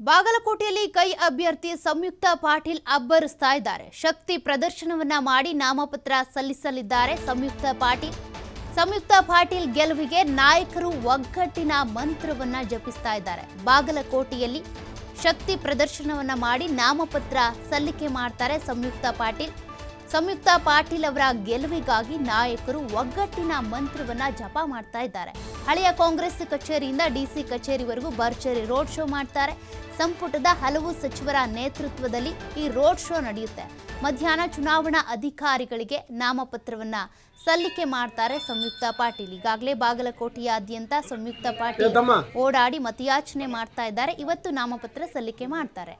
ಬಾಗಲಕೋಟೆಯಲ್ಲಿ ಕೈ ಅಭ್ಯರ್ಥಿ ಸಂಯುಕ್ತ ಪಾಟೀಲ್ ಅಬ್ಬರಿಸ್ತಾ ಇದ್ದಾರೆ. ಶಕ್ತಿ ಪ್ರದರ್ಶನವನ್ನ ಮಾಡಿ ನಾಮಪತ್ರ ಸಲ್ಲಿಸಲಿದ್ದಾರೆ ಸಂಯುಕ್ತ ಪಾಟೀಲ್. ಸಂಯುಕ್ತ ಪಾಟೀಲ್ ಗೆಲುವಿಗೆ ನಾಯಕರು ಒಗ್ಗಟ್ಟಿನ ಮಂತ್ರವನ್ನ ಜಪಿಸ್ತಾ ಇದ್ದಾರೆ. ಬಾಗಲಕೋಟೆಯಲ್ಲಿ ಶಕ್ತಿ ಪ್ರದರ್ಶನವನ್ನ ಮಾಡಿ ನಾಮಪತ್ರ ಸಲ್ಲಿಕೆ ಮಾಡ್ತಾರೆ ಸಂಯುಕ್ತ ಪಾಟೀಲ್. ಸಂಯುಕ್ತ ಪಾಟೀಲ್ ಅವರ ಗೆಲುವಿಗಾಗಿ ನಾಯಕರು ಒಗ್ಗಟ್ಟಿನ ಮಂತ್ರವನ್ನ ಜಪ ಮಾಡ್ತಾ ಇದ್ದಾರೆ. ಹಳೆಯ ಕಾಂಗ್ರೆಸ್ ಕಚೇರಿಯಿಂದ ಡಿಸಿ ಕಚೇರಿವರೆಗೂ ಭರ್ಜರಿ ರೋಡ್ ಶೋ ಮಾಡ್ತಾರೆ. ಸಂಪುಟದ ಹಲವು ಸಚಿವರ ನೇತೃತ್ವದಲ್ಲಿ ಈ ರೋಡ್ ಶೋ ನಡೆಯುತ್ತೆ. ಮಧ್ಯಾಹ್ನ ಚುನಾವಣಾ ಅಧಿಕಾರಿಗಳಿಗೆ ನಾಮಪತ್ರವನ್ನ ಸಲ್ಲಿಕೆ ಮಾಡ್ತಾರೆ ಸಂಯುಕ್ತ ಪಾಟೀಲ್. ಈಗಾಗಲೇ ಬಾಗಲಕೋಟೆಯಾದ್ಯಂತ ಸಂಯುಕ್ತ ಪಾಟೀಲ್ ಓಡಾಡಿ ಮತಯಾಚನೆ ಮಾಡ್ತಾ ಇದ್ದಾರೆ. ಇವತ್ತು ನಾಮಪತ್ರ ಸಲ್ಲಿಕೆ ಮಾಡ್ತಾರೆ.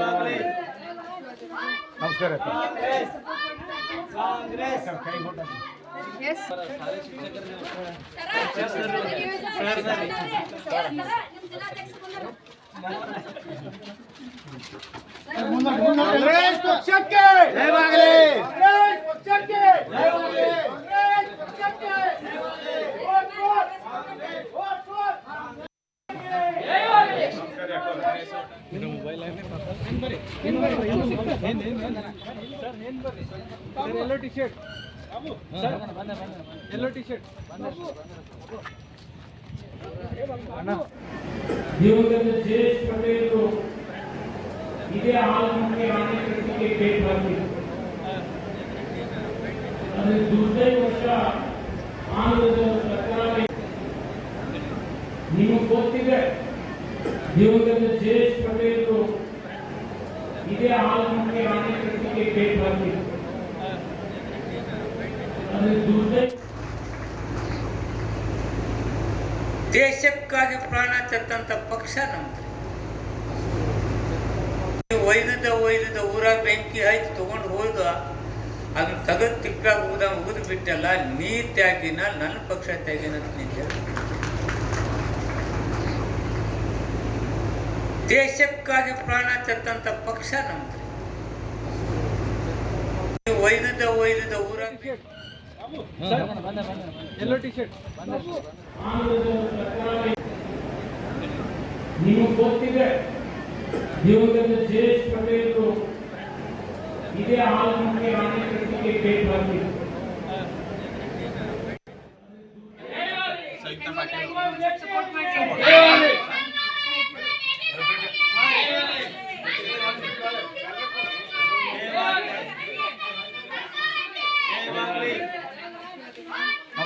Lovely. ನಮಸ್ಕಾರ ಕಾಂಗ್ರೆಸ್ ಪಕ್ಷಕ್ಕೆ ಜಯವಾಗಲಿ ಕಾಂಗ್ರೆಸ್ ಪಕ್ಷಕ್ಕೆ yellow T shirt yellow T shirt ಸರ್ಕಾರ ನಿಮಗೆ ಗೊತ್ತಿದೆ ದಿವಂಗತ ಜಯೇಶ್ ಪಟೇಲ್ ಇದೇ ಆಲಮಕ್ಕೆ ಆನೆಕಟ್ಟಿಗೆ ಭೇಟಿ ದುರ್ದೈವ ದೇಶಕ್ಕಾಗಿ ಪ್ರಾಣ ತೆತ್ತಂತ ಪಕ್ಷ ನಮ್ದು. ಒಯ್ದದ ಒಯ್ದದ ಊರಾಗ ಬೆಂಕಿ ಹಾಯ್ತು ತಗೊಂಡು ಹೋದ, ಅದನ್ನ ತೆಗೆದು ತಿಪ್ಪಾಗ ಹೋದ ಉಗಿದು ಬಿಟ್ಟಲ್ಲ ನೀ ತ್ಯಾಗಿನ ನನ್ನ ಪಕ್ಷ ತ್ಯಾಗಿನ ಅಂತ ದೇಶಕ್ಕಾಗಿ ಪ್ರಾಣ ತೆತ್ತಂತ ಪಕ್ಷ ನಮ್ದು ಒಯ್ದದ ಒಯ್ದದ ಊರಾಗ ನೀವು ಗೊತ್ತಿದೆ ದಿವಂಗತ ಜಯೇಶ್ ಪಟೇಲ್ ಇದೇ ಆಲಮಕ್ಕೆ ಆನೆಕಟ್ಟಿಗೆ ಭೇಟಿ ನಮಸ್ಕಾರ ಕಾಂಗ್ರೆಸ್